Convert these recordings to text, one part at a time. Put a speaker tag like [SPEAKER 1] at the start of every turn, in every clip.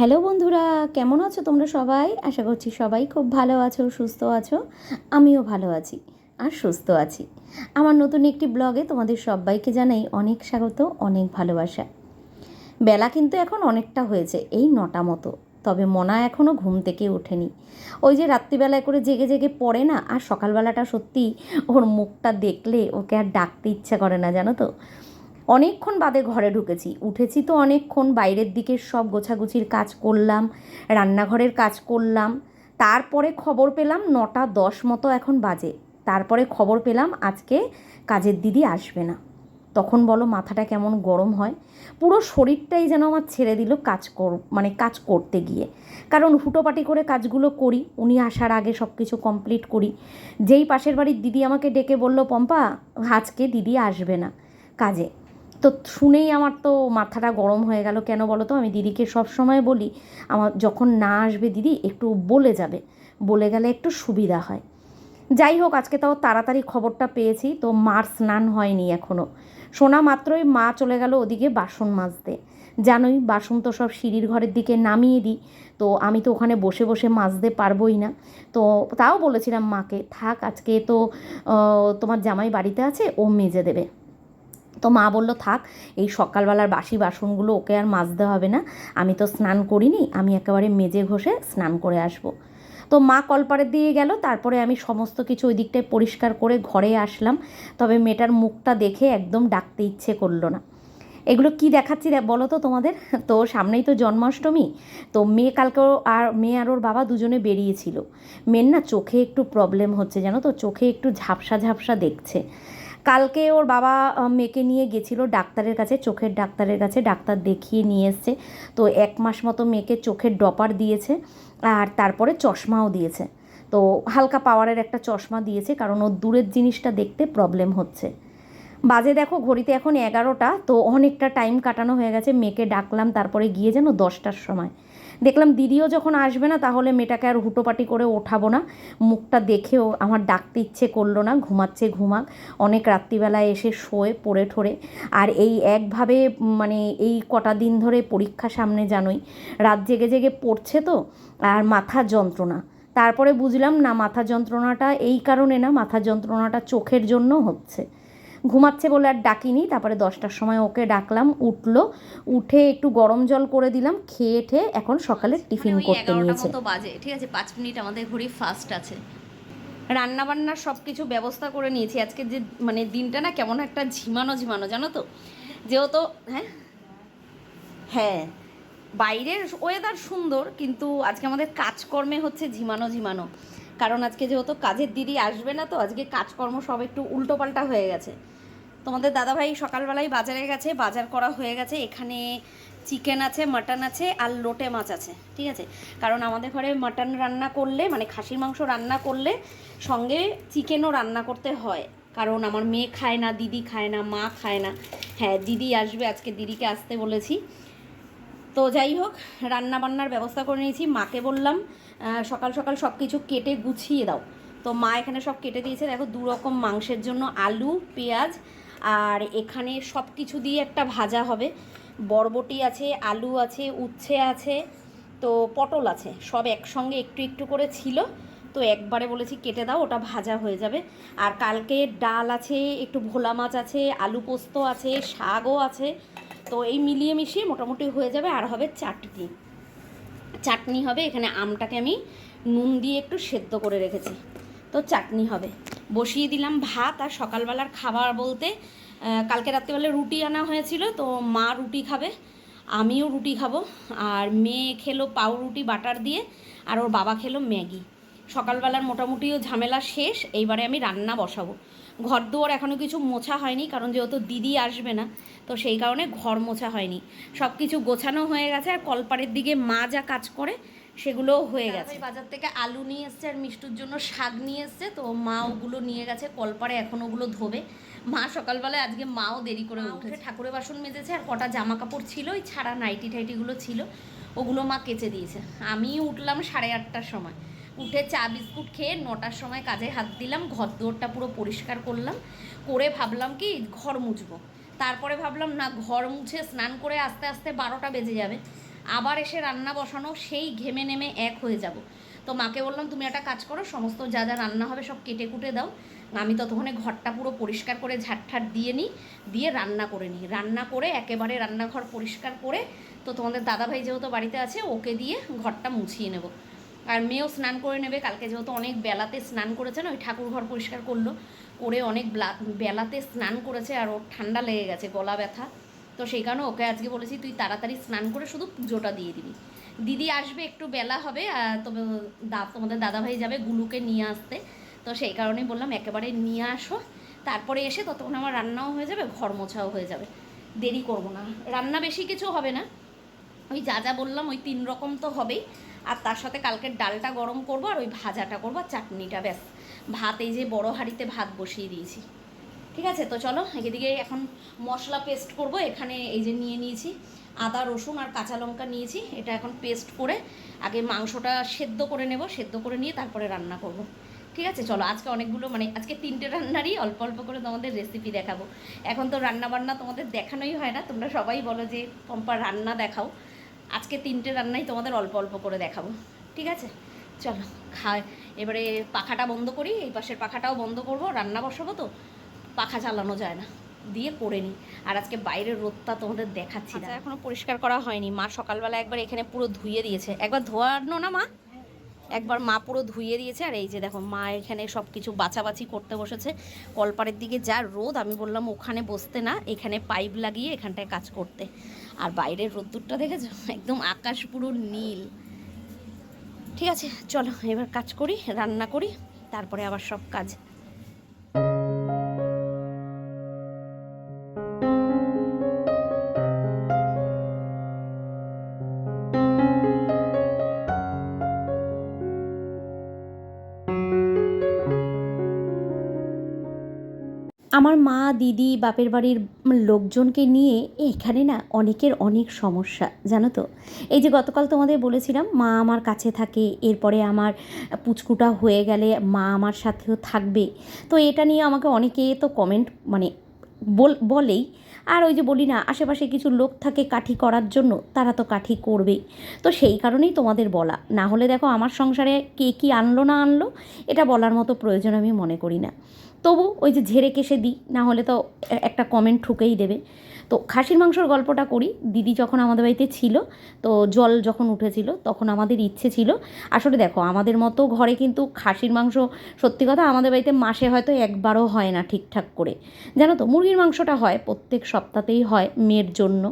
[SPEAKER 1] Hello বন্ধুরা, কেমন আছো তোমরা সবাই? আশা করছি সবাই খুব ভালো আছো, সুস্থ আছো। আমিও ভালো আছি আর সুস্থ আছি। আমার নতুন একটি ব্লগে তোমাদের সবাইকে জানাই অনেক স্বাগত, অনেক ভালোবাসা। বেলা কিন্তু এখন অনেকটা হয়েছে, এই নটা মতো। তবে মনা এখনও ঘুম থেকে ওঠেনি। ওই যে রাত্রিবেলায় করে জেগে জেগে পড়ে না, আর সকালবেলাটা সত্যি ওর মুখটা দেখলে ওকে আর ডাকতে ইচ্ছা করে না, জানো তো? অনেকক্ষণ বাদে ঘরে ঢুকেছি। উঠেছি তো অনেকক্ষণ, বাইরের দিকে সব গোছাগুছির কাজ করলাম, রান্নাঘরের কাজ করলাম। তারপরে খবর পেলাম নটা দশ মতো এখন বাজে। তারপরে খবর পেলাম আজকে কাজের দিদি আসবে না। তখন বলো মাথাটা কেমন গরম হয়। পুরো শরীরটাই যেন আমার ছেড়ে দিল কাজ কর মানে কাজ করতে গিয়ে। কারণ হুটোপাটি করে কাজগুলো করি, উনি আসার আগে সব কিছু কমপ্লিট করি। যেই পাশের বাড়ির দিদি আমাকে ডেকে বলল, পম্পা, আজকে দিদি আসবে না কাজে। তো শুনেই আমার তো মাথাটা গরম হয়ে গেল, কেন বলো তো? আমি দিদিকে সব সময় বলি, আমার যখন না আসবে দিদি একটু বলে যাবে, বলে গেলে একটু সুবিধা হয়। যাই হোক, আজকে তাও তাড়াতাড়ি খবরটা পেয়েছি, তো মার স্নান হয়নি এখনও শোনা মাত্রই মা চলে গেল ওদিকে বাসন মাজতে। জানোই, বাসন তো সব সিঁড়ির ঘরের দিকে নামিয়ে দিই, তো আমি তো ওখানে বসে বসে মাজতে পারবোই না। তো তাও বলেছিলাম মাকে, থাক, আজকে তো তোমার জামাই বাড়িতে আছে, ও মেজে দেবে। তো মা বলল, থাক, এই সকালবেলার বাসি বাসনগুলো ওকে আর মাজতে হবে না। আমি তো স্নান করিনি, আমি একেবারে মেজে ঘষে স্নান করে আসব। তো মা কলপাড়ের দিয়ে গেল, তারপরে আমি সমস্ত কিছু ওই দিকটায় পরিষ্কার করে ঘরে আসলাম। তবে মেয়েটার মুখটা দেখে একদম ডাকতে ইচ্ছে করল না। এগুলো কি দেখাচ্ছি বলো তো তোমাদের। তো সামনেই তো জন্মাষ্টমী, তো মেয়ে কালকেও আর, মেয়ে আর ওর বাবা দুজনে বেরিয়েছিল। মেয়ের না চোখে একটু প্রবলেম হচ্ছে, জানো তো? চোখে একটু ঝাপসা ঝাপসা দেখছে। কালকে ওর বাবা মেয়েকে নিয়ে গেছিল ডাক্তারের কাছে, চোখের ডাক্তারের কাছে, ডাক্তার দেখিয়ে নিয়ে এসছে। তো এক মাস মতো মেয়েকে চোখের ডপার দিয়েছে আর তারপরে চশমাও দিয়েছে। তো হালকা পাওয়ারের একটা চশমা দিয়েছে কারণ ওর দূরের জিনিসটা দেখতে প্রবলেম হচ্ছে। বাজে দেখো, ঘড়িতে এখন এগারোটা, তো অনেকটা টাইম কাটানো হয়ে গেছে। মেয়েকে ডাকলাম, তারপরে গিয়ে যেন দশটার সময়। দেখলাম দিদিও যখন আসবে না, তাহলে মেয়েটাকে আর হুটোপাটি করে ওঠাবো না। মুখটা দেখেও আমার ডাকতে ইচ্ছে করল না, ঘুমাচ্ছে ঘুমাক। অনেক রাত্রিবেলায় এসে শোয়ে, পড়ে ঠোরে। আর এই একভাবে মানে এই কটা দিন ধরে পরীক্ষা সামনে জানোই, রাত জেগে জেগে পড়ছে তো, আর মাথা যন্ত্রণা। তারপরে বুঝলাম না, মাথা যন্ত্রণাটা এই কারণে না, মাথা যন্ত্রণাটা চোখের জন্য হচ্ছে। ঘুমাচ্ছে বলে আর ডাকিনি। তারপরে দশটার সময় ওকে ডাকলাম উঠল উঠে একটু গরম জল করে দিলাম খেয়ে ঠে এখন সকালে টিফিন
[SPEAKER 2] মানে
[SPEAKER 1] করতে
[SPEAKER 2] এগারোটা
[SPEAKER 1] নিয়েছে।
[SPEAKER 2] বাজে ঠিক আছে পাঁচ মিনিট আমাদের ঘড়ি ফাস্ট আছে। রান্না বান্নার সব কিছু ব্যবস্থা করে নিয়েছি। আজকে যে মানে দিনটা না কেমন একটা ঝিমানো ঝিমানো জানো তো? যেহেতু হ্যাঁ? হ্যাঁ বাইরের ওয়েদার সুন্দর কিন্তু আজকে আমাদের কাজকর্মে হচ্ছে ঝিমানো ঝিমানো। কারণ আজকে যেহেতু কাজের দিদি আসবে না তো আজকে কাজকর্ম সব একটু উল্টোপাল্টা হয়ে গেছে। তোমাদের দাদাভাই সকালবেলায় বাজারে গেছে, বাজার করা হয়ে গেছে। এখানে চিকেন আছে, মাটন আছে আর লোটে মাছ আছে, ঠিক আছে? কারণ আমাদের ঘরে মাটন রান্না করলে মানে খাসির মাংস রান্না করলে সঙ্গে চিকেনও রান্না করতে হয়। কারণ আমার মেয়ে খায় না, দিদি খায় না, মা খায় না। হ্যাঁ দিদি আসবে, আজকে দিদিকে আসতে বলেছি। তো যাই হোক রান্না বান্নার ব্যবস্থা করে নিয়েছি। মাকে বললাম সকাল সকাল সব কিছু কেটে গুছিয়ে দাও। তো মা এখানে সব কেটে দিয়েছে। দেখো দু রকম মাংসের জন্য আলু, পেঁয়াজ আর এখানে সব কিছু দিয়ে একটা ভাজা হবে। বরবটি আছে, আলু আছে, উচ্ছে আছে, তো পটল আছে। সব একসঙ্গে একটু একটু করে ছিল। তো একবারে বলেছি কেটে দাও, ওটা ভাজা হয়ে যাবে। আর কালকে ডাল আছে, একটু ভোলা মাছ আছে, আলু পোস্ত আছে শাকও আছে। তো এই মিলিয়ে মিশিয়ে মোটামুটি হয়ে যাবে আর হবে চাটনি। চাটনি হবে, এখানে আমটাকে আমি নুন দিয়ে একটু সেদ্ধ করে রেখেছি। তো চাটনি হবে। বসিয়ে দিলাম ভাত আর সকালবেলার খাবার বলতে কালকে রাত্রিবেলা রুটি আনা হয়েছিল, তো মা রুটি খাবে, আমিও রুটি খাব। আর মেয়ে খেলো পাউরুটি, বাটার দিয়ে, আর ওর বাবা খেলো ম্যাগি। সকালবেলার মোটামুটিও ঝামেলা শেষ, এইবারে আমি রান্না বসাবো। ঘর দুয়ার এখনও কিছু মোছা হয়নি, কারণ যেহেতু দিদি আসবে না, তো সেই কারণে ঘর মোছা হয়নি। সব কিছু গোছানো হয়ে গেছে, আর কলপাড়ের দিকে মা যা কাজ করে সেগুলোও হয়ে গেছে। বাজার থেকে আলু নিয়ে এসছে আর মিষ্টুর জন্য শাক নিয়ে এসছে। তো মা ওগুলো নিয়ে গেছে কলপারে এখন ওগুলো ধোবে। মা সকালবেলায় আজকে মাও দেরি করে উঠে ঠাকুরের বাসন মেজেছে আর কটা জামা কাপড় ছিল ওই ছাড়া নাইটি টাইটিগুলো ছিল ওগুলো মা কেচে দিয়েছে। আমি উঠলাম সাড়ে আটটার সময়। উঠে চা বিস্কুট খেয়ে নটার সময় কাজে হাত দিলাম ঘর দুয়ারটা পুরো পরিষ্কার করলাম। করে ভাবলাম কি ঘর মুছবো। তারপরে ভাবলাম না ঘর মুছে স্নান করে আস্তে আস্তে বারোটা বেজে যাবে। আবার এসে রান্না বসানো, সেই ঘেমে নেমে এক হয়ে যাব। তো মাকে বললাম, তুমি একটা কাজ করো, সমস্ত যা যা রান্না হবে সব কেটে কুটে দাও। আমি ততক্ষণে ঘরটা পুরো পরিষ্কার করে ঝাড়ঠাট দিয়ে নিই, দিয়ে রান্না করে নিই। রান্না করে, একেবারে রান্নাঘর পরিষ্কার করে, তো তোমাদের দাদাভাই যেহেতু বাড়িতে আছে, ওকে দিয়ে ঘরটা মুছিয়ে নেব। আর মেয়েও স্নান করে নেবে, কালকে যেহেতু অনেক বেলাতে স্নান করেছে না, ওই ঠাকুর ঘর পরিষ্কার করল, করে অনেক ব্লা- বেলাতে স্নান করেছে, আর ওর ঠান্ডা লেগে গেছে, গলা ব্যথা। তো সেই কারণে ওকে আজকে বলেছি, তুই তাড়াতাড়ি স্নান করে শুধু পুজোটা দিয়ে দিবি। দিদি আসবে, একটু বেলা হবে তবে দা, তোমাদের দাদাভাই যাবে গুলুকে নিয়ে আসতে। তো সেই কারণেই বললাম, একেবারে নিয়ে আসো। তারপরে এসে ততক্ষণ আমার রান্নাও হয়ে যাবে, ঘর মোছাও হয়ে যাবে। দেরি করব না। রান্না বেশি কিছু হবে না। ওই যা যা বললাম, ওই তিন রকম তো হবেই। আর তার সাথে কালকের ডালটা গরম করব, আর ওই ভাজাটা করব, আর চাটনিটা, ব্যাস। ভাত, এই যে বড় হাঁড়িতে ভাত বসিয়ে দিয়েছি। ঠিক আছে, তো চলো এদিকে এখন মশলা পেস্ট করব। এখানে এই যে নিয়ে নিয়েছি আদা, রসুন আর কাঁচা লঙ্কা নিয়েছি। এটা এখন পেস্ট করে আগে মাংসটা সেদ্ধ করে নেব, সেদ্ধ করে নিয়ে তারপরে রান্না করব। ঠিক আছে, চলো আজকে অনেকগুলো মানে আজকে তিনটে রান্নারই অল্প অল্প করে তোমাদের রেসিপি দেখাবো। এখন তো রান্না বান্না তোমাদের দেখানোই হয় না, তোমরা সবাই বলো যে পম্পা রান্না দেখাও। আজকে তিনটে রান্নাই তোমাদের অল্প অল্প করে দেখাবো। ঠিক আছে, চলো খায় এবারে পাখাটা বন্ধ করি, এই পাশের পাখাটাও বন্ধ করব, রান্না বসাবো তো? পাখা চালানো যায় না। দিয়ে করে নিই। আর আজকে বাইরের রোদটা তোমাদের দেখাচ্ছি না। এখনও পরিষ্কার করা হয়নি। মা সকালবেলা একবার এখানে পুরো ধুয়ে দিয়েছে। একবার ধোয়ানো না, মা? একবার মা পুরো ধুয়ে দিয়েছে। আর এই যে দেখো, মা এখানে সব কিছু বাছাবাছি করতে বসেছে। কলপাড়ের দিকে যা রোদ, আমি বললাম ওখানে বসতে না, এখানে পাইপ লাগিয়ে এখানটায় কাজ করতে। আর বাইরের রোদ্দুরটা দেখেছ? একদম আকাশ পুরো নীল। ঠিক আছে, চলো এবার কাজ করি, রান্না করি, তারপরে আবার সব কাজ।
[SPEAKER 1] মা, দিদি, বাপের বাড়ির লোকজনকে নিয়ে এখানে না অনেকের অনেক সমস্যা, জানো তো? এই যে গতকাল তোমাদের বলেছিলাম, মা আমার কাছে থাকে, এরপরে আমার পুচকুটা হয়ে গেলে মা আমার সাথেও থাকবে। তো এটা নিয়ে আমাকে অনেকে তো কমেন্ট মানে বল, বলেই। আর ওই যে বলি না, আশেপাশে কিছু লোক থাকে কাঠি করার জন্য, তারা তো কাঠি করবেই তো সেই কারণেই তোমাদের বলা। না হলে দেখো আমার সংসারে কে কী আনলো না আনলো, এটা বলার মতো প্রয়োজন আমি মনে করি না। তবু ওই যে ঝেড়ে কেসে দিই, না হলে তো একটা কমেন্ট ঠুকেই দেবে। তো খাসির মাংসর গল্পটা করি, দিদি যখন আমাদের বাড়িতে ছিল, তো জল যখন উঠেছিল তখন আমাদের ইচ্ছে ছিল। আসলে দেখো, আমাদের মতো ঘরে কিন্তু খাসির মাংস, সত্যি কথা আমাদের বাড়িতে মাসে হয়তো একবারও হয় না ঠিকঠাক করে। জানো তো, মুরগির মাংসটা হয়, প্রত্যেক সপ্তাহতেই হয় মেয়ের জন্য।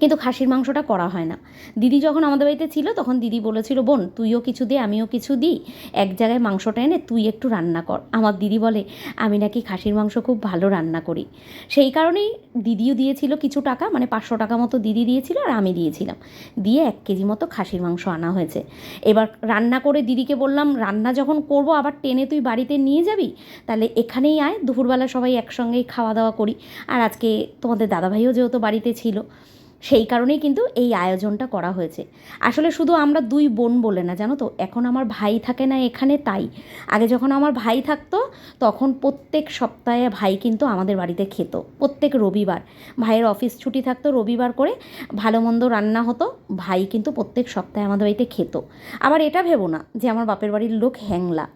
[SPEAKER 1] কিন্তু খাসির মাংসটা করা হয় না। দিদি যখন আমাদের বাড়িতে ছিল, তখন দিদি বলেছিল, বোন, তুইও কিছু দে, আমিও কিছু দিই। এক জায়গায় মাংসটা এনে তুই একটু রান্না কর। আমার দিদি বলে, আমি নাকি খাসির মাংস খুব ভালো রান্না করি। সেই কারণেই দিদিও দিয়েছিল কিছু টাকা মানে পাঁচশো টাকা মতো দিদি দিয়েছিল আর আমি দিয়েছিলাম। দিয়ে এক কেজি মতো খাসির মাংস আনা হয়েছে। এবার রান্না করে দিদিকে বললাম, রান্না যখন করব, আবার টেনে তুই বাড়িতে নিয়ে যাবি? তাহলে এখানেই আয়, দুপুরবেলা সবাই একসঙ্গেই খাওয়া দাওয়া করি। আর আজকে তোমাদের দাদাভাইও যেহেতু বাড়িতে ছিল সেই কারণেই কিন্তু এই আয়োজনটা করা হয়েছে। আসলে শুধু আমরা দুই বোন বলে না, জানো তো? এখন আমার ভাই থাকে না এখানে, তাই। আগে যখন আমার ভাই থাকতো, তখন প্রত্যেক সপ্তাহে ভাই কিন্তু আমাদের বাড়িতে খেত। প্রত্যেক রবিবার। ভাইয়ের অফিস ছুটি থাকতো রবিবার করে, ভালো মন্দ রান্না হতো, ভাই কিন্তু প্রত্যেক সপ্তাহে আমাদের বাড়িতে খেত। আবার এটা ভেবো না যে আমার বাপের বাড়ির লোক হ্যাংলা।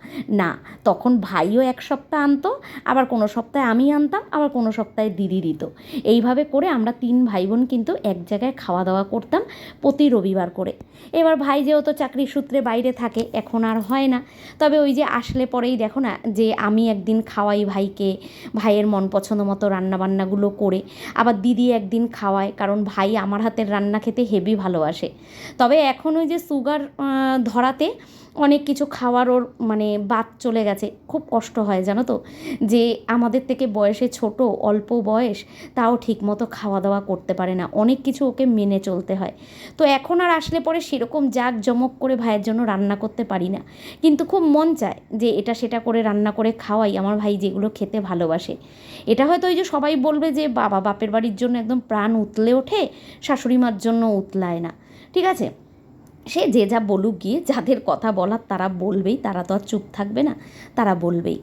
[SPEAKER 1] না, তখন ভাইও এক সপ্তাহ আনতো, আবার কোনো সপ্তাহে আমি আনতাম, আবার কোনো সপ্তাহে দিদি দিত। এইভাবে করে আমরা তিন ভাই বোন কিন্তু এক জায়গায় খাওয়া দাওয়া করতাম প্রতি রবিবার করে। এবার ভাই যেহেতু চাকরি সূত্রে বাইরে থাকে, এখন আর হয় না। তবে ওই যে আসলে পরেই দেখো না, যে আমি একদিন খাওয়াই ভাইকে, ভাইয়ের মন পছন্দ মতো রান্নাবান্নাগুলো করে, আবার দিদি একদিন খাওয়ায়, কারণ ভাই আমার হাতের রান্না খেতে হেভি ভালোবাসে। তবে এখন ওই যে সুগার ধরাতে অনেক কিছু খাওয়ার ওর মানে বাদ চলে গেছে। খুব কষ্ট হয়, জানো তো? যে আমাদের থেকে বয়সে ছোট, অল্প বয়স, তাও ঠিক মতো খাওয়া দাওয়া করতে পারে না। অনেক কিছু ওকে মেনে চলতে হয়। তো এখন আর আসলে পরে সেরকম জাক জমক করে ভাইয়ের জন্য রান্না করতে পারি না। কিন্তু খুব মন চায় যে এটা সেটা করে রান্না করে খাওয়াই, আমার ভাই যেগুলো খেতে ভালোবাসে। এটা হয়তো ওই যে সবাই বলবে যে বাবা বাপের বাড়ির জন্য একদম প্রাণ উতলে ওঠে শাশুড়ি মার জন্য উতলায় না। ঠিক আছে? সে যে যা বলুক গিয়ে যাদের কথা বলার তারা বলবেই, তারা তো আর চুপ থাকবে না, তারা বলবেই।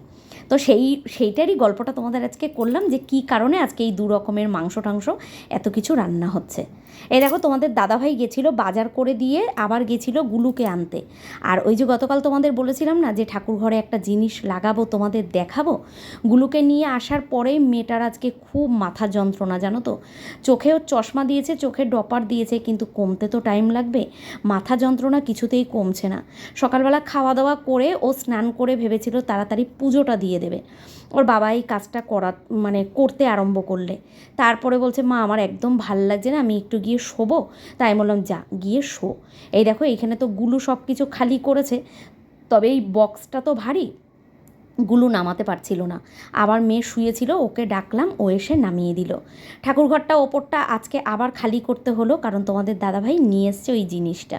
[SPEAKER 1] তো সেই, সেইটারই গল্পটা তোমাদের আজকে করলাম যে কি কারণে আজকে এই দু রকমের মাংস টাংস এত কিছু রান্না হচ্ছে। এই দেখো, তোমাদের দাদাভাই গেছিল বাজার করে দিয়ে আবার গেছিল গুলুকে আনতে। আর ওই যে গতকাল তোমাদের বলেছিলাম না যে ঠাকুর ঘরে একটা জিনিস লাগাবো, তোমাদের দেখাবো? গুলুকে নিয়ে আসার পরেই মেয়েটার আজকে খুব মাথা যন্ত্রণা, জানো তো? চোখেও চশমা দিয়েছে, চোখে ডপার দিয়েছে, কিন্তু কমতে তো টাইম লাগবে। মাথা যন্ত্রণা কিছুতেই কমছে না। সকালবেলা খাওয়া দাওয়া করে ও স্নান করে ভেবেছিল তাড়াতাড়ি পুজোটা দিয়ে দেবে। ওর বাবা এই কাজটা করা মানে করতে আরম্ভ করলে। তারপরে বলছে, মা, আমার একদম ভালো লাগছে না, আমি একটু গিয়ে শোবো? তাই আমি বললাম, যা, গিয়ে শো। এই দেখো, এখানে তো গুলো সব কিছু খালি করেছে, তবে এই বক্সটা তো ভারী। গুলু নামাতে পারছিল না। আবার মেয়ে শুয়েছিল, ওকে ডাকলাম, ও এসে নামিয়ে দিল। ঠাকুরঘরটা ওপরটা আজকে আবার খালি করতে হলো, কারণ তোমাদের দাদাভাই নিয়ে এসছে ওই জিনিসটা।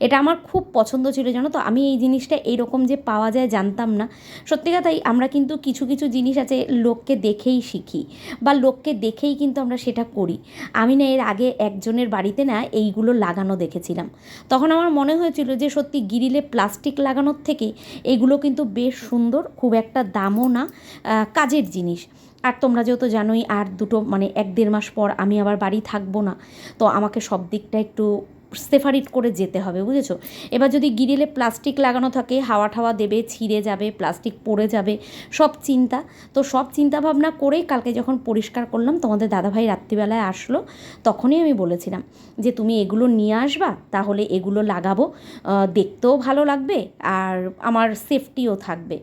[SPEAKER 1] এটা আমার খুব পছন্দ ছিল, জানো তো? আমি এই জিনিসটা এইরকম যে পাওয়া যায় জানতাম না। সত্যি কথাই, আমরা কিন্তু কিছু কিছু জিনিস আছে লোককে দেখেই শিখি, বা লোককে দেখেই কিন্তু আমরা সেটা করি। আমি না এর আগে একজনের বাড়িতে না এইগুলো লাগানো দেখেছিলাম। তখন আমার মনে হয়েছিল যে সত্যি গিরিলে প্লাস্টিক লাগানোর থেকে এগুলো কিন্তু বেশ সুন্দর, খুব একটা দামও না কাজের জিনিস। আর তোমরা যেহেতু জানোই, আর দুটো মানে এক দেড় মাস পর আমি আবার বাড়ি থাকব না, তো আমাকে সব দিকটা একটু সেপারেট করে যেতে হবে, বুঝেছ? এবার যদি গিরিলে প্লাস্টিক লাগানো থাকে, হাওয়া ঠাওয়া দেবে, ছিঁড়ে যাবে, প্লাস্টিক পড়ে যাবে, সব চিন্তা। তো সব চিন্তা ভাবনা করেই কালকে যখন পরিষ্কার করলাম, তোমাদের দাদাভাই রাত্রিবেলায় আসলো, তখনই আমি বলেছিলাম যে, তুমি এগুলো নিয়ে আসবা, তাহলে এগুলো লাগাবো দেখতেও ভালো লাগবে, আর আমার সেফটিও থাকবে।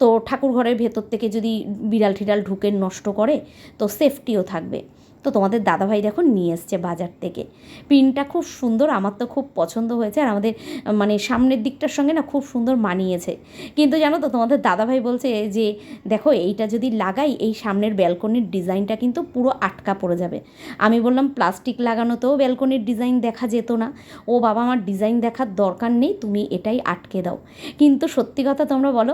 [SPEAKER 1] তো ঠাকুর ঘরের ভেতর থেকে যদি বিড়াল ঠিড়াল ঢুকে নষ্ট করে, তো সেফটিও থাকবে। তো তোমাদের দাদাভাই দেখো নিয়ে এসছে বাজার থেকে। প্রিন্টটা খুব সুন্দর, আমার তো খুব পছন্দ হয়েছে আর আমাদের মানে সামনের দিকটার সঙ্গে না খুব সুন্দর মানিয়েছে। কিন্তু জানো তো, তোমাদের দাদাভাই বলছে যে, দেখো, এইটা যদি লাগাই, এই সামনের ব্যালকনির ডিজাইনটা কিন্তু পুরো আটকা পড়ে যাবে। আমি বললাম, প্লাস্টিক লাগানোতেও ব্যালকনির ডিজাইন দেখা যেত না। ও বাবা, আমার ডিজাইন দেখার দরকার নেই, তুমি এটাই আটকে দাও। কিন্তু সত্যি কথা তোমরা বলো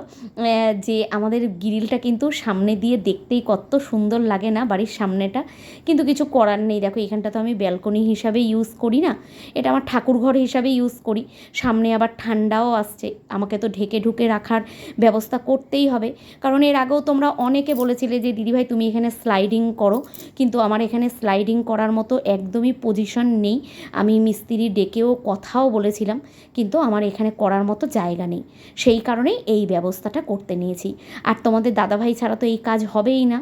[SPEAKER 1] যে আমাদের গ্রিলটা কিন্তু সামনে দিয়ে দেখতেই কত সুন্দর লাগে না বাড়ির সামনেটা। কিন্তু কিছু করার নেই। দেখো, এখানটা তো আমি ব্যালকনি হিসাবে ইউজ করি না। এটা আমার ঠাকুর ঘর হিসাবে ইউজ করি। সামনে আবার ঠান্ডাও আসছে। আমাকে তো ঢেকে ঢুকে রাখার ব্যবস্থা করতেই হবে। কারণ এর আগেও তোমরা অনেকে বলেছিলে যে দিদিভাই তুমি এখানে স্লাইডিং করো। কিন্তু আমার এখানে স্লাইডিং করার মতো একদমই পজিশন নেই। আমি মিস্ত্রি ডেকেও কথাও বলেছিলাম, কিন্তু আমার এখানে করার মতো জায়গা নেই। সেই কারণেই এই ব্যবস্থাটা করতে নিয়েছি। আর তোমাদের দাদাভাই ছাড়া তো এই কাজ হবেই না।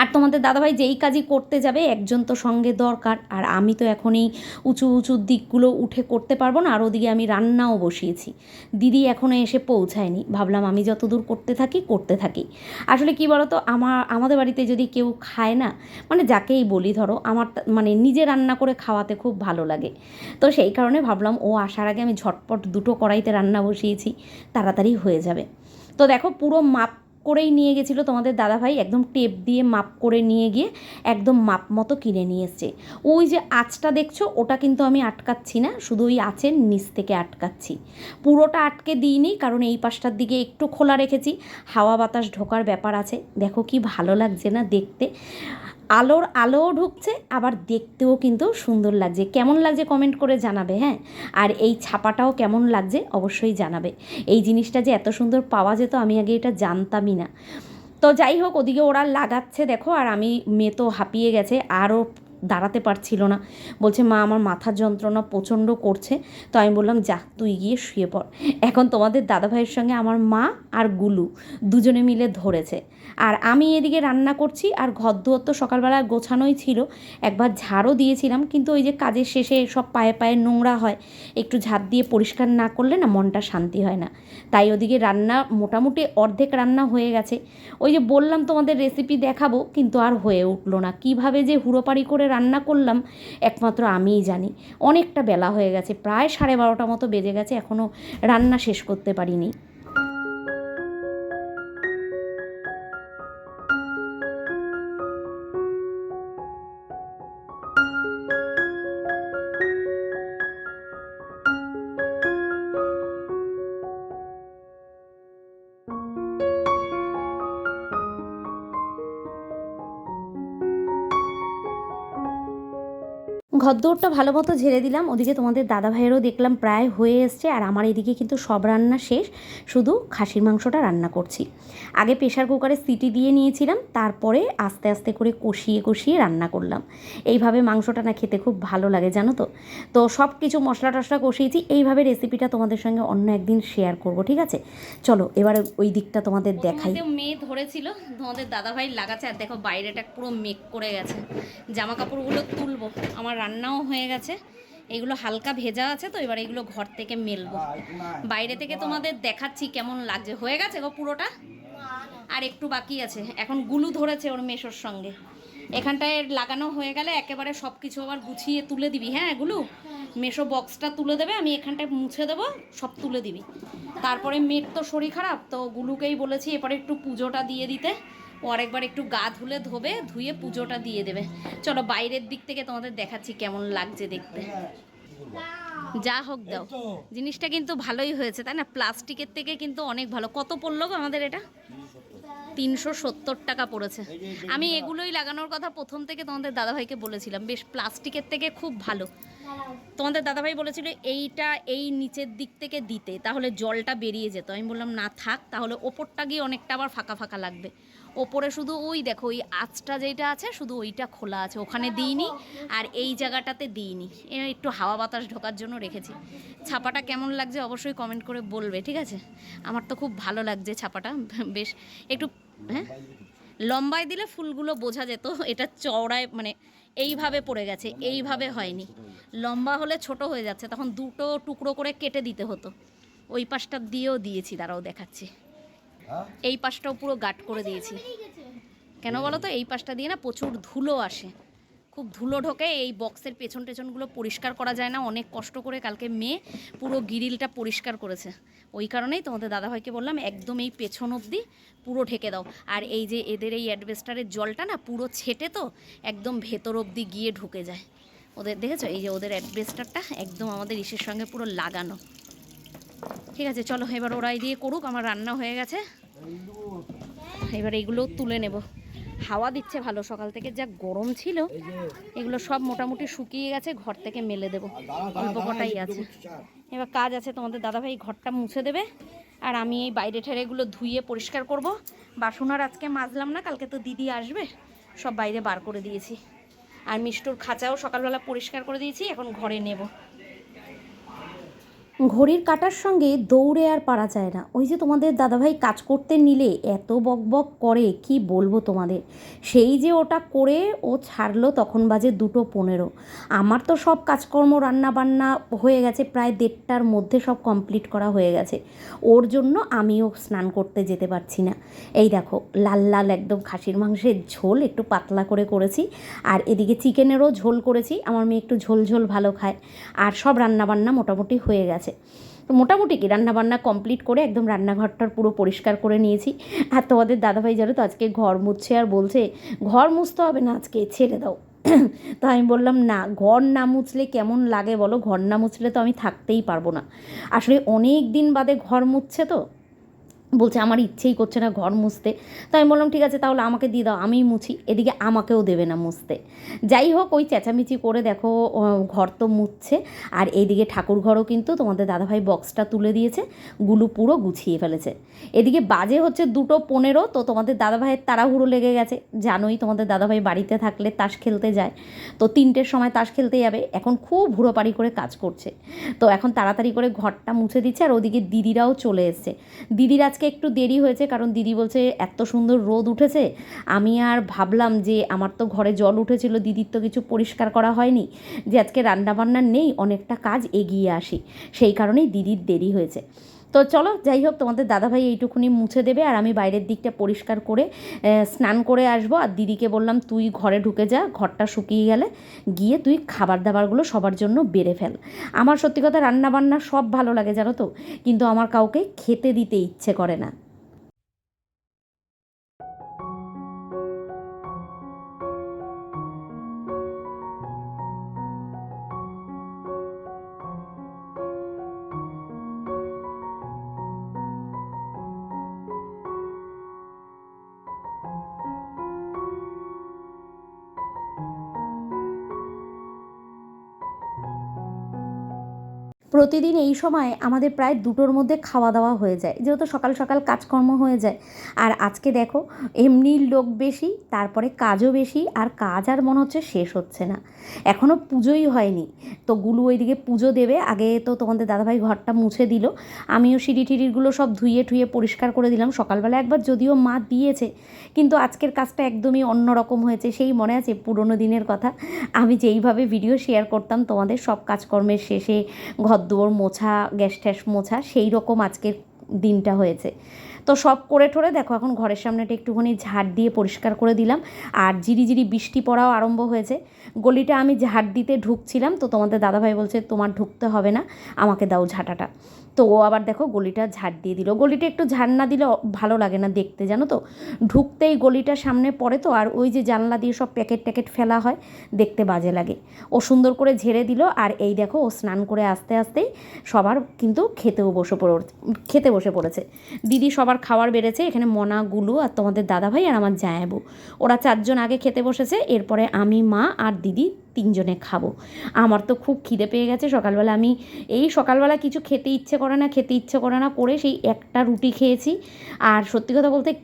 [SPEAKER 1] আর তোমাদের দাদাভাই যেই কাজই করতে যাবে, একজন তো সঙ্গে দরকার। আর আমি তো এখন এই উঁচু উঁচু দিকগুলো উঠে করতে পারব না, আর ওদিকে আমি রান্নাও বসিয়েছি। দিদি এখনও এসে পৌঁছায়নি। ভাবলাম আমি যত দূর করতে থাকি করতে থাকি। আসলে কি বলো তো আমার, আমাদের বাড়িতে যদি কেউ খায় না মানে যাকেই বলি ধরো, আমার মানে নিজে রান্না করে খাওয়াতে খুব ভালো লাগে। তো সেই কারণে ভাবলাম, ও আসার আগে আমি ঝটপট দুটো কড়াইতে রান্না বসিয়েছি, তাড়াতাড়ি হয়ে যাবে। তো দেখো পুরো মাপ করেই নিয়ে গেছিল। তোমাদের দাদাভাই একদম টেপ দিয়ে মাপ করে নিয়ে গিয়ে একদম মাপ মতো কিনে নিয়ে ওই যে আঁচটা দেখছ, ওটা কিন্তু আমি আটকাচ্ছি না, শুধু ওই আঁচের নিচ থেকে আটকাচ্ছি। পুরোটা আটকে দিইনি, কারণ এই পাশটার দিকে একটু খোলা রেখেছি। হাওয়া বাতাস ঢোকার ব্যাপার আছে। দেখো কি ভালো লাগছে না দেখতে। আলোর আলোও ঢুকছে, আবার দেখতেও কিন্তু সুন্দর লাগছে। কেমন লাগছে কমেন্ট করে জানাবে হ্যাঁ? আর এই ছাপাটাও কেমন লাগছে অবশ্যই জানাবে। এই জিনিসটা যে এত সুন্দর পাওয়া যেত, আমি আগে এটা জানতামই না। তো যাই হোক, ওদিকে ওরা লাগাচ্ছে, দেখো, আর আমি মেয়ে তো হাঁপিয়ে গেছে। আরও দাঁড়াতে পারছিল না। বলছে, মা, আমার মাথার যন্ত্রণা প্রচণ্ড করছে, তো আমি বললাম, যা, তুই গিয়ে শুয়ে পড়। এখন তোমাদের দাদাভাইয়ের সঙ্গে আমার মা আর গুলু দুজনে মিলে ধরেছে। আর আমি এদিকে রান্না করছি, আর ঘর দুয়ার তো সকালবেলা গোছানোই ছিল। একবার ঝাড়ও দিয়েছিলাম, কিন্তু ওই যে কাজের শেষে সব পায়ে পায়ে নোংরা হয়। একটু ঝাঁপ দিয়ে পরিষ্কার না করলে না মনটা শান্তি হয় না। তাই ওদিকে রান্না মোটামুটি অর্ধেক রান্না হয়ে গেছে। ওই যে বললাম, তোমাদের রেসিপি দেখাবো, কিন্তু আর হয়ে উঠল না। কীভাবে যে হুড়োপাড়ি করে রান্না করলাম, একমাত্র আমিই জানি। অনেকটা বেলা হয়ে গেছে, প্রায় সাড়ে বারোটা মতো বেজে গেছে এখনও রান্না শেষ করতে পারিনি। ঘরদোরটা ভালো মতো ঝেড়ে দিলাম। ওদিকে তোমাদের দাদা ভাইয়েরও দেখলাম প্রায় হয়ে এসছে আর আমার এদিকে কিন্তু সব রান্না শেষ। শুধু খাসির মাংসটা রান্না করছি। আগে প্রেশার কুকারে সিটি দিয়ে নিয়েছিলাম তারপরে আস্তে আস্তে করে কষিয়ে কষিয়ে রান্না করলাম। এইভাবে মাংসটা না খেতে খুব ভালো লাগে জানো তো? তো সব কিছু মশলা টশলা কষিয়েছি। এইভাবে রেসিপিটা তোমাদের সঙ্গে অন্য একদিন শেয়ার করব ঠিক আছে? চলো এবার ওই দিকটা তোমাদের দেখাই।
[SPEAKER 2] মেয়ে ধরেছিল তোমাদের দাদাভাই লাগাচ্ছে। আর দেখো বাইরেটা পুরো মেক করে গেছে। জামা কাপড়গুলো তুলবো আমার রান্নাও হয়ে গেছে। এগুলো হালকা ভেজা আছে তো, এবার এগুলো ঘর থেকে মেলবো। বাইরে থেকে তোমাদের দেখাচ্ছি কেমন লাগছে। হয়ে গেছে গো পুরোটা? আর একটু বাকি আছে। এখন গুলু ধরেছে ওর মেশোর সঙ্গে। এখানটায় লাগানো হয়ে গেলে একেবারে সব কিছু আবার গুছিয়ে তুলে দিবি। হ্যাঁ গুলু? মেশো বক্সটা তুলে দেবে, আমি এখানটায় মুছে দেবো, সব তুলে দিবি। তারপরে মেয়ের তো শরীর খারাপ, তো গুলুকেই বলেছি এরপরে একটু পুজোটা দিয়ে দিতে। ও আরেকবার একটু গা ধুলে ধোবে ধুয়ে পুজোটা দিয়ে দেবে। চলো বাইরের দিক থেকে তোমাদের দেখাচ্ছি কেমন লাগছে দেখতে। যা হোক দাও। জিনিসটা কিন্তু ভালোই হয়েছে তাই না? প্লাস্টিকের থেকে কিন্তু অনেক ভালো। কত পড়ল গো আমাদের এটা? তিনশো সত্তর টাকা পড়েছে। আমি এগুলোই লাগানোর কথা প্রথম থেকে তোমাদের দাদাভাইকে বলেছিলাম। বেশ প্লাস্টিকের থেকে খুব ভালো। তোমাদের দাদাভাই বলেছিল এইটা এই নিচের দিক থেকে দিতে তাহলে জলটা বেরিয়ে যেত। আমি বললাম না থাক তাহলে ওপরটা গিয়ে অনেকটা আবার ফাঁকা ফাঁকা লাগবে। ওপরে শুধু ওই দেখো ওই আঁচটা যেটা আছে শুধু ওইটা খোলা আছে ওখানে দিইনি। আর এই জায়গাটাতে দিইনি। এ একটু হাওয়া বাতাস ঢোকার জন্য রেখেছি। ছাপাটা কেমন লাগছে অবশ্যই কমেন্ট করে বলবে ঠিক আছে? আমার তো খুব ভালো লাগছে ছাপাটা বেশ একটু হ্যাঁ? লম্বায় দিলে ফুলগুলো বোঝা যেত এটা চওড়ায় মানে এইভাবে পড়ে গেছে এইভাবে হয়নি। লম্বা হলে ছোট হয়ে যাচ্ছে তখন দুটো টুকরো করে কেটে দিতে হতো। ওই পাশটা দিয়েও দিয়েছি দাঁড়াও দেখাচ্ছি। এই পাশটাও পুরো গাট করে দিয়েছি। কেন বলো তো এই পাশটা দিয়ে না প্রচুর ধুলো আসে। খুব ধুলো ঢোকে, এই বক্সের পেছন টেছনগুলো পরিষ্কার করা যায় না। অনেক কষ্ট করে কালকে মেয়ে পুরো গিরিলটা পরিষ্কার করেছে। ওই কারণেই তোমাদের দাদাভাইকে বললাম, একদম এই পেছন অবধি পুরো ঢেকে দাও। আর এই যে এদের এই অ্যাডভেস্টারের জলটা না পুরো ছেটে তো একদম ভেতর অবধি গিয়ে ঢুকে যায়। ওদের দেখেছ? এই যে ওদের অ্যাডভেস্টারটা একদম আমাদের ইসের সঙ্গে পুরো লাগানো। ঠিক আছে, চলো, এবার ওরাই দিয়ে করুক, আমার রান্না হয়ে গেছে। এবার এগুলো তুলে নেব। হাওয়া দিচ্ছে ভালো, সকাল থেকে যা গরম ছিল, এগুলো সব মোটামুটি শুকিয়ে গেছে, ঘর থেকে মেলে দেবো। অল্প কটাই আছে। এবার কাজ আছে, তোমাদের দাদাভাই ঘরটা মুছে দেবে, আর আমি এই বাইরে ঠেরে এগুলো ধুয়ে পরিষ্কার করব। বাসন আর আজকে মাজলাম না, কালকে তো দিদি আসবে, সব বাইরে বার করে দিয়েছি। আর মিষ্টুর খাঁচাও সকালবেলা পরিষ্কার করে দিয়েছি, এখন ঘরে নেব।
[SPEAKER 1] ঘড়ির কাটার সঙ্গে দৌড়ে আর পারা যায় না। ওই যে তোমাদের দাদাভাই কাজ করতে নিলে এত বক বক করে, কি বলব তোমাদের? সেই যে ওটা করে ও ছাড়লো তখন বাজে দুটো পনেরো। আমার তো সব কাজকর্ম রান্না বান্না হয়ে গেছে, প্রায় দেড়টার মধ্যে সব কমপ্লিট করা হয়ে গেছে। ওর জন্য আমিও স্নান করতে যেতে পারছি না। এই দেখো, লাল লাল একদম খাসির মাংসের ঝোল, একটু পাতলা করে করেছি। আর এদিকে চিকেনেরও ঝোল করেছি, আমার মেয়ে একটু ঝোল ঝোল ভালো খায়। আর সব রান্নাবান্না মোটামুটি হয়ে গেছে। তো মোটামুটি কি, রান্নাবান্না কমপ্লিট করে একদম রান্নাঘরটার পুরো পরিষ্কার করে নিয়েছি। আর তোমাদের দাদাভাই জানো তো আজকে ঘর মুছছে আর বলছে, ঘর মুছতে হবে না, আজকে ছেড়ে দাও। তো আমি বললাম, না, ঘর না মুছলে কেমন লাগে বলো? ঘর না মুছলে তো আমি থাকতেই পারব না। আসলে অনেক দিন বাদে ঘর মুছছে তো বলছে, আমার ইচ্ছেই করছে না ঘর মুছতে। তো আমি বললাম, ঠিক আছে, তাহলে আমাকে দিয়ে দাও, আমিই মুছি, এদিকে আমাকেও দেবে না মুছতে। যাই হোক, ওই চেঁচামেচি করে দেখো ঘর তো মুছছে, আর এইদিকে ঠাকুর ঘরও কিন্তু তোমাদের দাদাভাই বক্সটা তুলে দিয়েছে, গুলু পুরো গুছিয়ে ফেলেছে। এদিকে বাজে হচ্ছে দুটো পনেরো, তো তোমাদের দাদাভাইয়ের তাড়াহুড়ো লেগে গেছে। জানোই তোমাদের দাদাভাই বাড়িতে থাকলে তাস খেলতে যায়, তো তিনটের সময় তাস খেলতে যাবে, এখন খুব হুড়োপাড়ি করে কাজ করছে। তো এখন তাড়াতাড়ি করে ঘরটা মুছে দিচ্ছে, আর ওদিকে দিদিরাও চলে এসছে। দিদির আজকে একটু দেরি হয়েছে, কারণ দিদি বলছে এত সুন্দর রোদ উঠেছে। আমি আর ভাবলাম যে আমার তো ঘরে জল উঠেছিল, দিদির তো কিছু পরিষ্কার করা হয়নি, যে আজকে রান্নাবান্নার নেই, অনেকটা কাজ এগিয়ে আসি। সেই কারণেই দিদির দেরি হয়েছে। তো চলো, যাই হোক, তোমাদের দাদাভাই এইটুকুনি মুছে দেবে, আর আমি বাইরের দিকটা পরিষ্কার করে স্নান করে আসব। আর দিদিকে বললাম, তুই ঘরে ঢুকে যা, ঘরটা শুকিয়ে গেলে গিয়ে তুই খাবার দাবারগুলো সবার জন্য বেড়ে ফেল। আমার সত্যি কথা রান্না বান্না সব ভালো লাগে, জানো তো? কিন্তু আমার কাউকে খেতে দিতে ইচ্ছে করে না। প্রতিদিন এই সময় আমাদের প্রায় দুটোর মধ্যে খাওয়া দাওয়া হয়ে যায়। যেহেতু সকাল সকাল কাজকর্ম হয়ে যায়। আর আজকে দেখো, এমনি লোক বেশি, তারপরে কাজও বেশি, আর কাজ আর মনে হচ্ছে শেষ হচ্ছে না। এখনও পুজোই হয়নি। তো গুলু ওইদিকে পুজো দেবে। আগে তো তোমাদের দাদাভাই ঘরটা মুছে দিল। আমিও সিঁড়ি টিড়িগুলো সব ধুয়ে ঠুয়ে পরিষ্কার করে দিলাম। সকালবেলা একবার যদিও মা দিয়েছে, কিন্তু আজকের কাজটা একদমই অন্যরকম হয়েছে। সেই মনে আছে পুরনো দিনের কথা। আমি যেইভাবে ভিডিও শেয়ার করতাম, তোমাদের সব কাজকর্মের শেষে ঘর দুয়ার মোছা, গ্যাস ট্যাস মোছা সেই রকম আজকের দিনটা হয়েছে। তো সব করে ঠরে দেখো এখন ঘরের সামনেটা একটুখানি ঝাড় দিয়ে পরিষ্কার করে দিলাম। আর জিরি জিরি বৃষ্টি পড়াও আরম্ভ হয়েছে। গলিটা আমি ঝাড় দিতে ঢুকছিলাম। তো তোমাদের দাদাভাই বলছে, তোমার ঢুকতে হবে না, আমাকে দাও ঝাঁটাটা। তো ও আবার দেখো গলিটা ঝাড় দিয়ে দিল। গলিটা একটু ঝাড় না দিলে ভালো লাগে না দেখতে, জানো তো? ঢুকতেই গলিটা সামনে পড়ে তো, আর ওই যে জানলা দিয়ে সব প্যাকেট ট্যাকেট ফেলা হয়, দেখতে বাজে লাগে। ও সুন্দর করে ঝেড়ে দিল, আর এই দেখো ও স্নান করে আস্তে আস্তেই সবার কিন্তু খেতেও বসে পড়ে খেতে পড়েছে। দিদি সবার খাওয়ার বেড়েছে, এখানে মনা, গুলু আর তোমাদের দাদাভাই আর আমার জায়াবু। ওরা চারজন আগে খেতে বসেছে, এরপরে আমি, মা আর দিদি তিনজনে খাব। আমার তো খুব খিদে পেয়ে গেছে, সকালবেলা আমি এই সকালবেলা কিছু খেতে ইচ্ছে করে না, খেতে ইচ্ছে করে না করে সেই একটা রুটি খেয়েছি। আর সত্যি কথা বলতে,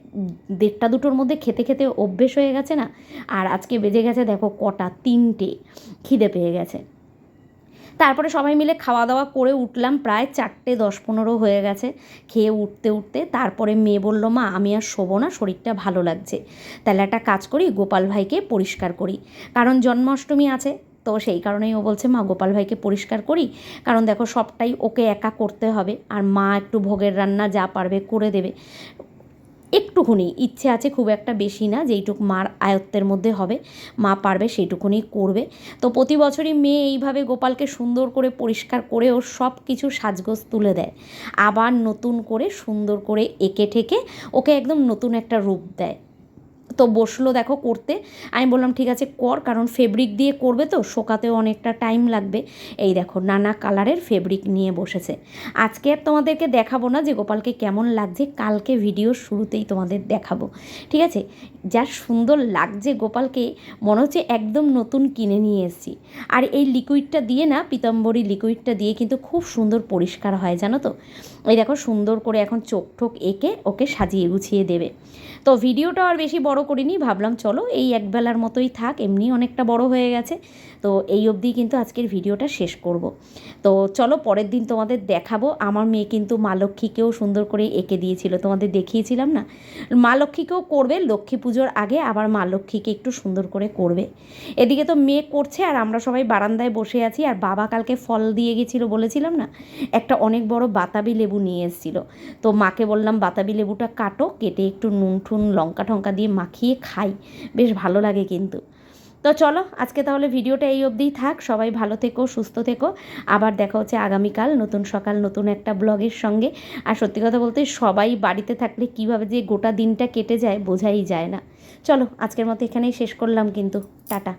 [SPEAKER 1] দেড়টা দুটোর মধ্যে খেতে খেতে অভ্যেস হয়ে গেছে না। আর আজকে বেজে গেছে, দেখো কটা, তিনটে, খিদে পেয়ে গেছে। তারপরে সবাই মিলে খাওয়া দাওয়া করে উঠলাম প্রায় চারটে, দশ, পনেরো হয়ে গেছে। খেয়ে উঠতে উঠতে তারপরে মেয়ে বলল, মা, আমি আর শোবো না, শরীরটা ভালো লাগছে। তাহলে একটা কাজ করি, গোপাল ভাইকে পরিষ্কার করি। কারণ জন্মাষ্টমী আছে, তো সেই কারণেই ও বলছে, মা, গোপাল ভাইকে পরিষ্কার করি। কারণ দেখো সবটাই ওকে একা করতে হবে। আর মা একটু ভোগের রান্না যা পারবে করে দেবে। একটুকুনি ইচ্ছে আছে খুব একটা বেশি না, যেইটুক মার আয়ত্তের মধ্যে হবে, মা পারবে সেইটুকুনি করবে। তো প্রতি বছরই মেয়ে এইভাবে গোপালকে সুন্দর করে পরিষ্কার করে ওর সব কিছু সাজগোজ তুলে দেয়। আবার নতুন করে সুন্দর করে এঁকে ঠেকে ওকে একদম নতুন একটা রূপ দেয়। তো বসল দেখো করতে। আমি বললাম, ঠিক আছে, কর, কারণ ফেব্রিক দিয়ে করবে তো, শোকাতেও অনেকটা টাইম লাগবে। এই দেখো, নানা কালারের ফেব্রিক নিয়ে বসেছে। আজকে আর তোমাদেরকে দেখাবো না যে গোপালকে কেমন লাগছে, কালকে ভিডিও শুরুতেই তোমাদের দেখাবো। ঠিক আছে? যা সুন্দর লাগছে গোপালকে, মনে হচ্ছে একদম নতুন কিনে নিয়ে এসেছি। আর এই লিকুইডটা দিয়ে না, পিতাম্বরী লিকুইডটা দিয়ে কিন্তু খুব সুন্দর পরিষ্কার হয়, জানো তো? এই দেখো, সুন্দর করে এখন চোখ ঠোক এঁকে ওকে সাজিয়ে গুছিয়ে দেবে। তো ভিডিওটা আর বেশি বড় করিনি, ভাবলাম চলো এই একবেলার মতোই থাক, এমনি অনেকটা বড় হয়ে গেছে। তো এই অবধি কিন্তু আজকের ভিডিওটা শেষ করব। তো চলো পরের দিন তোমাদের দেখাবো। আমার মেয়ে কিন্তু মা লক্ষ্মীকেও সুন্দর করে এঁকে দিয়েছিল। তোমাদের দেখিয়েছিলাম না? মা লক্ষ্মীকেও করবে। লক্ষ্মী পুজোর আগে আবার মা লক্ষ্মীকে একটু সুন্দর করে করবে। এদিকে তো মেয়ে করছে আর আমরা সবাই বারান্দায় বসে আছি। আর বাবা কালকে ফল দিয়ে গেছিল বলেছিলাম না? একটা অনেক বড় বাতাবি লেবু নিয়ে এসেছিল। তো মাকে বললাম, বাতাবি লেবুটা কাটো, কেটে একটু নুন ঠুন লঙ্কা ঠঙ্কা দিয়ে মাখিয়ে খাই। বেশ ভালো লাগে কিন্তু। তো চলো, আজকে তাহলে ভিডিওটা এই অবধিই থাক। সবাই ভালো থেকো, সুস্থ থেকো। আবার দেখা হচ্ছে আগামীকাল নতুন সকাল, নতুন একটা ব্লগের সঙ্গে। আর সত্যি কথা বলতে, সবাই বাড়িতে থাকলে কীভাবে যে গোটা দিনটা কেটে যায়, বোঝাই যায় না। চলো, আজকের মতো এখানেই শেষ করলাম কিন্তু। টাটা।